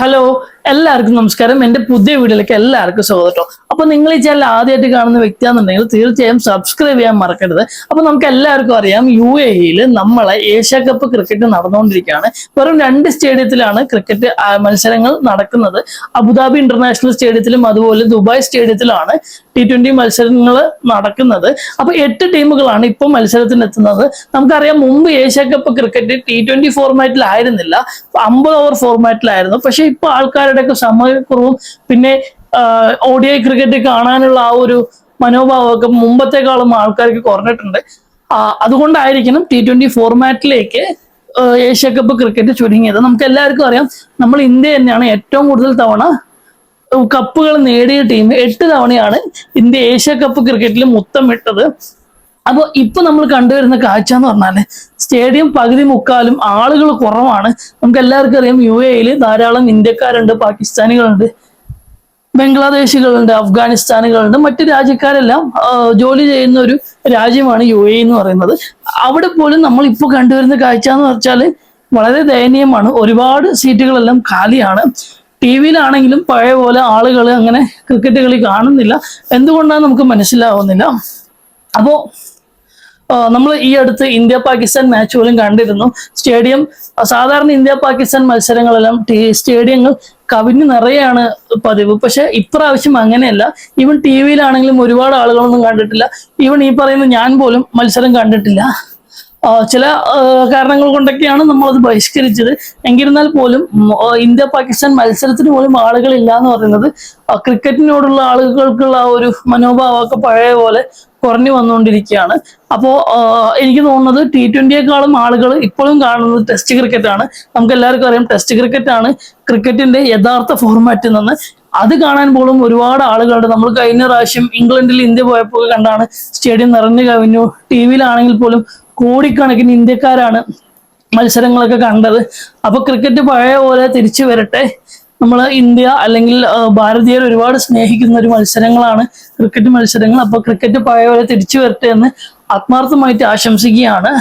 Hello എല്ലാവർക്കും നമസ്കാരം. എന്റെ പുതിയ വീഡിയോയിലേക്ക് എല്ലാവർക്കും സ്വാഗതം അപ്പൊ നിങ്ങൾ ഈ ചാനൽ ആദ്യമായിട്ട് കാണുന്ന വ്യക്തിയാണെന്നുണ്ടെങ്കിൽ തീർച്ചയായും സബ്സ്ക്രൈബ് ചെയ്യാൻ മറക്കരുത്. അപ്പൊ നമുക്ക് എല്ലാവർക്കും അറിയാം യു എയിൽ നമ്മളെ ഏഷ്യ കപ്പ് ക്രിക്കറ്റ് നടന്നുകൊണ്ടിരിക്കുകയാണ്. വെറും രണ്ട് സ്റ്റേഡിയത്തിലാണ് ക്രിക്കറ്റ് മത്സരങ്ങൾ നടക്കുന്നത്. അബുദാബി ഇന്റർനാഷണൽ സ്റ്റേഡിയത്തിലും അതുപോലെ ദുബായ് സ്റ്റേഡിയത്തിലാണ് ടി ട്വന്റി മത്സരങ്ങൾ നടക്കുന്നത്. അപ്പൊ എട്ട് ടീമുകളാണ് ഇപ്പൊ മത്സരത്തിന് എത്തുന്നത് നമുക്കറിയാം മുമ്പ് Asia cup cricket T twenty ഫോർമാറ്റിലായിരുന്നില്ല അമ്പത് ഓവർ ഫോർമാറ്റിലായിരുന്നു പക്ഷെ ഇപ്പൊ ആൾക്കാരുടെയൊക്കെ സമയക്കുറവും പിന്നെ ഒ ഐ ക്രിക്കറ്റ് കാണാനുള്ള ആ ഒരു മനോഭാവമൊക്കെ മുമ്പത്തെക്കാളും ആൾക്കാർക്ക് കുറഞ്ഞിട്ടുണ്ട്. അതുകൊണ്ടായിരിക്കണം ടി ട്വന്റി ഫോർമാറ്റിലേക്ക് ഏഷ്യ കപ്പ് ക്രിക്കറ്റ് ചുരുങ്ങിയത്. നമുക്ക് എല്ലാവർക്കും അറിയാം നമ്മൾ ഇന്ത്യ തന്നെയാണ് ഏറ്റവും കൂടുതൽ തവണ കപ്പുകൾ നേടിയ ടീം എട്ട് തവണയാണ് ഇന്ത്യ ഏഷ്യ കപ്പ് ക്രിക്കറ്റിൽ മുത്തമിട്ടത് അപ്പോൾ ഇപ്പൊ നമ്മൾ കണ്ടുവരുന്ന കാഴ്ച എന്ന് പറഞ്ഞാൽ സ്റ്റേഡിയം പകുതി മുക്കാലും ആളുകൾ കുറവാണ്. നമുക്ക് എല്ലാവർക്കും അറിയാം യു എയിൽ ധാരാളം ഇന്ത്യക്കാരുണ്ട് പാകിസ്ഥാനികളുണ്ട്. ബംഗ്ലാദേശികളുണ്ട് അഫ്ഗാനിസ്ഥാനുകളുണ്ട് മറ്റു രാജ്യക്കാരെല്ലാം ജോലി ചെയ്യുന്ന ഒരു രാജ്യമാണ് യു എ എന്ന് പറയുന്നത്. അവിടെ പോലും നമ്മൾ ഇപ്പോൾ കണ്ടുവരുന്ന കാഴ്ച എന്ന് വെച്ചാൽ വളരെ ദയനീയമാണ്. ഒരുപാട് സീറ്റുകളെല്ലാം കാലിയാണ്. ടി വിയിലാണെങ്കിലും പഴയ പോലെ ആളുകൾ അങ്ങനെ ക്രിക്കറ്റ് കളി കാണുന്നില്ല. എന്തുകൊണ്ടാണ് നമുക്ക് മനസ്സിലാവുന്നില്ല. അപ്പോൾ നമ്മൾ ഈ അടുത്ത് ഇന്ത്യ പാകിസ്ഥാൻ മാച്ച് പോലും കണ്ടിരുന്നു. സ്റ്റേഡിയം സാധാരണ ഇന്ത്യ പാകിസ്ഥാൻ മത്സരങ്ങളെല്ലാം സ്റ്റേഡിയങ്ങൾ കവിഞ്ഞു നിറയാണ് പതിവ്. പക്ഷെ ഇപ്രാവശ്യം അങ്ങനെയല്ല. ഈവൻ ടി വിയിലാണെങ്കിലും ഒരുപാട് ആളുകളൊന്നും കണ്ടിട്ടില്ല. ഈവൻ ഈ പറയുന്ന ഞാൻ പോലും മത്സരം കണ്ടിട്ടില്ല. ചില കാരണങ്ങൾ കൊണ്ടൊക്കെയാണ് അത് ബഹിഷ്കരിച്ചത്. എങ്കിരുന്നാൽ പോലും ഇന്ത്യ പാകിസ്ഥാൻ മത്സരത്തിന് പോലും ആളുകളില്ല എന്ന് പറയുന്നത് ക്രിക്കറ്റിനോടുള്ള ആളുകൾക്കുള്ള ഒരു മനോഭാവമൊക്കെ പഴയ പോലെ കുറഞ്ഞു വന്നുകൊണ്ടിരിക്കുകയാണ്. അപ്പോൾ എനിക്ക് തോന്നുന്നത് ടി ട്വന്റിയേക്കാളും ആളുകൾ ഇപ്പോഴും കാണുന്നത് ടെസ്റ്റ് ക്രിക്കറ്റാണ് നമുക്ക് എല്ലാവർക്കും അറിയാം ടെസ്റ്റ് ക്രിക്കറ്റ് ആണ് ക്രിക്കറ്റിന്റെ യഥാർത്ഥ ഫോർമാറ്റിൽ നിന്ന് അത് കാണാൻ പോലും ഒരുപാട് ആളുകളുണ്ട്. നമ്മൾ കഴിഞ്ഞ പ്രാവശ്യം ഇംഗ്ലണ്ടിൽ ഇന്ത്യ പോയപ്പോൾ കണ്ടാണ് സ്റ്റേഡിയം നിറഞ്ഞു കവിഞ്ഞു. ടി വിയിലാണെങ്കിൽ പോലും കോടിക്കണക്കിന് ഇന്ത്യക്കാരാണ് മത്സരങ്ങളൊക്കെ കണ്ടത്. അപ്പൊ ക്രിക്കറ്റ് പഴയ പോലെ തിരിച്ചു വരട്ടെ. നമ്മൾ ഇന്ത്യ അല്ലെങ്കിൽ ഭാരതീയർ ഒരുപാട് സ്നേഹിക്കുന്ന ഒരു മത്സരങ്ങളാണ് ക്രിക്കറ്റ് മത്സരങ്ങൾ. അപ്പൊ ക്രിക്കറ്റ് പഴയ പോലെ തിരിച്ചു വരട്ടെ എന്ന് ആത്മാർത്ഥമായിട്ട് ആശംസിക്കുകയാണ്.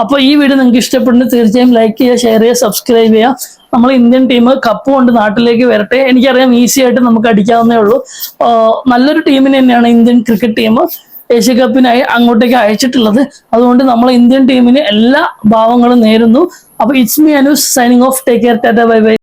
അപ്പൊ ഈ വീഡിയോ നിങ്ങൾക്ക് ഇഷ്ടപ്പെടുന്നത് തീർച്ചയായും ലൈക്ക് ചെയ്യുക ഷെയർ ചെയ്യുക സബ്സ്ക്രൈബ് ചെയ്യുക. നമ്മൾ ഇന്ത്യൻ ടീം കപ്പ് കൊണ്ട് നാട്ടിലേക്ക് വരട്ടെ. എനിക്കറിയാം ഈസി ആയിട്ട് നമുക്ക് അടിക്കാവുന്നേ ഉള്ളൂ. നല്ലൊരു ടീമിന് തന്നെയാണ് ഇന്ത്യൻ ക്രിക്കറ്റ് ടീം ഏഷ്യ കപ്പിനായി അങ്ങോട്ടേക്ക് അയച്ചിട്ടുള്ളത്. അതുകൊണ്ട് നമ്മൾ ഇന്ത്യൻ ടീമിന് എല്ലാ ഭാവങ്ങളും നേരുന്നു. അപ്പൊ it's me അനുസ് signing off take care Tata bye by